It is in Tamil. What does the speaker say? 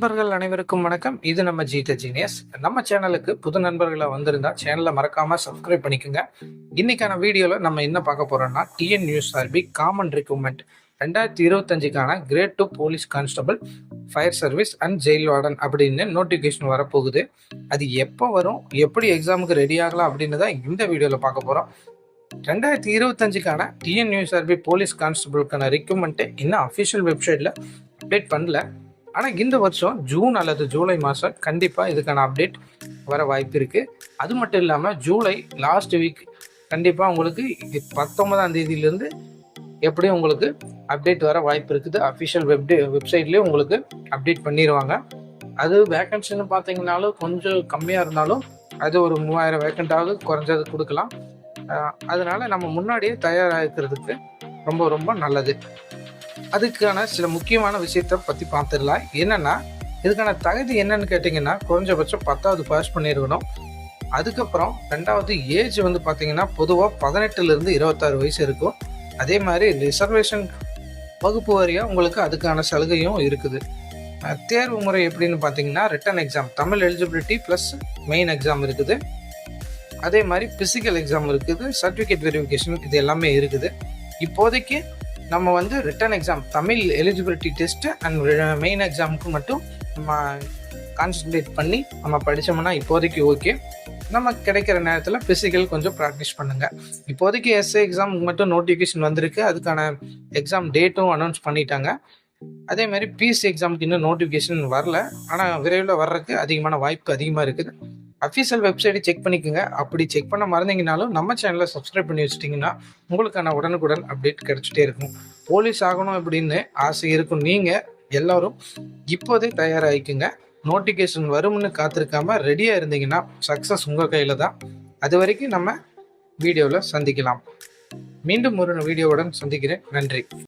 நண்பர்கள் அனைவருக்கும் வணக்கம். இது நம்ம ஜீத ஜீனியஸ் நம்ம சேனலுக்கு புது நண்பர்களை வந்திருந்தா சேனலை மறக்காம சப்ஸ்கிரைப் பண்ணிக்கோங்க. இன்னைக்கான வீடியோல நம்ம என்ன பார்க்க போறோம்னா TN news RB common recruitment ரெண்டாயிரத்தி இருபத்தஞ்சுக்கான grade two police constable fire service and jail warden அப்படின்னு நோட்டிஃபிகேஷன் வரப்போகுது. அது எப்போ வரும்? எப்படி எக்ஸாமுக்கு ரெடி ஆகலாம் அப்படின்னு தான் இந்த வீடியோவில் பார்க்க போகிறோம் ரெண்டாயிரத்தி இருபத்தஞ்சுக்கான டிஎன் நியூஸ் ஆர்பி போலீஸ் கான்ஸ்டபிளுக்கான ரெக்ரூட்மெண்ட்டு இன்னும் அஃபிஷியல் வெப்சைட்டில் அப்டேட் பண்ணல. ஆனால் இந்த வருஷம் ஜூன் அல்லது ஜூலை மாதம் கண்டிப்பாக இதுக்கான அப்டேட் வர வாய்ப்பு இருக்குது அது மட்டும் இல்லாமல் ஜூலை லாஸ்ட் வீக் கண்டிப்பாக உங்களுக்கு பத்தொன்பதாம் தேதியிலேருந்து எப்படியும் உங்களுக்கு அப்டேட் வர வாய்ப்பு இருக்குது. அஃபிஷியல் வெப் வெப்சைட்லேயே உங்களுக்கு அப்டேட் பண்ணிடுவாங்க அது வேக்கன்சின்னு பார்த்தீங்கனாலும் கொஞ்சம் கம்மியாக இருந்தாலும் அது ஒரு மூவாயிரம் வேக்கண்டாவது குறைஞ்சது கொடுக்கலாம். அதனால் அதனால நம்ம முன்னாடியே தயாராகிறதுக்கு ரொம்ப ரொம்ப நல்லது. அதுக்கான சில முக்கியமான விஷயத்த பற்றி பார்த்துடலாம் என்னன்னா இதுக்கான தகுதி என்னன்னு கேட்டிங்கன்னா குறைஞ்சபட்சம் பத்தாவது பாஸ் பண்ணியிருக்கணும். அதுக்கப்புறம் ரெண்டாவது ஏஜ் வந்து பார்த்தீங்கன்னா பொதுவாக பதினெட்டுலேருந்து இருபத்தாறு வயசு இருக்கும். அதே மாதிரி ரிசர்வேஷன் வகுப்பு வாரியாக உங்களுக்கு அதுக்கான சலுகையும் இருக்குது. தேர்வு முறை எப்படின்னு பார்த்தீங்கன்னா written exam Tamil eligibility plus main exam இருக்குது. அதே மாதிரி ஃபிசிக்கல் எக்ஸாம் இருக்குது சர்டிஃபிகேட் வெரிஃபிகேஷன் இது எல்லாமே இருக்குது. இப்போதைக்கு நம்ம வந்து written exam Tamil eligibility test and main எக்ஸாமுக்கு மட்டும் நம்ம கான்சன்ட்ரேட் பண்ணி நம்ம படித்தோம்னா இப்போதைக்கு ஓகே நம்ம கிடைக்கிற நேரத்தில் ஃபிசிக்கல் கொஞ்சம் ப்ராக்டிஸ் பண்ணுங்கள் இப்போதைக்கு எஸ்ஏ எக்ஸாமுக்கு மட்டும் நோட்டிஃபிகேஷன் வந்திருக்கு. அதுக்கான எக்ஸாம் டேட்டும் அனௌன்ஸ் பண்ணிட்டாங்க. அதே மாதிரி பிஎஸ்சி எக்ஸாமுக்கு இன்னும் நோட்டிஃபிகேஷன் வரல. ஆனால் விரைவில் வர்றதுக்கு அதிகமான வாய்ப்பு அதிகமாக இருக்குது. அஃபீஷியல் வெப்சைட்டை செக் பண்ணிக்கோங்க. அப்படி செக் பண்ண மறந்தீங்கனாலும் நம்ம சேனலை சப்ஸ்கிரைப் பண்ணி வச்சிட்டிங்கன்னா உங்களுக்கான உடனுக்குடன் அப்டேட் கிடைச்சிட்டே இருக்கும். போலீஸ் ஆகணும் அப்படின்னு ஆசை இருக்கும். நீங்கள் எல்லோரும் இப்போதே தயாராகிக்குங்க. நோட்டிஃபிகேஷன் வரும்னு காத்திருக்காம ரெடியாக இருந்தீங்கன்னா சக்ஸஸ் உங்கள் கையில் தான். அது வரைக்கும் நம்ம வீடியோவில் சந்திக்கலாம். மீண்டும் ஒரு வீடியோவுடன் சந்திக்கிறேன். நன்றி.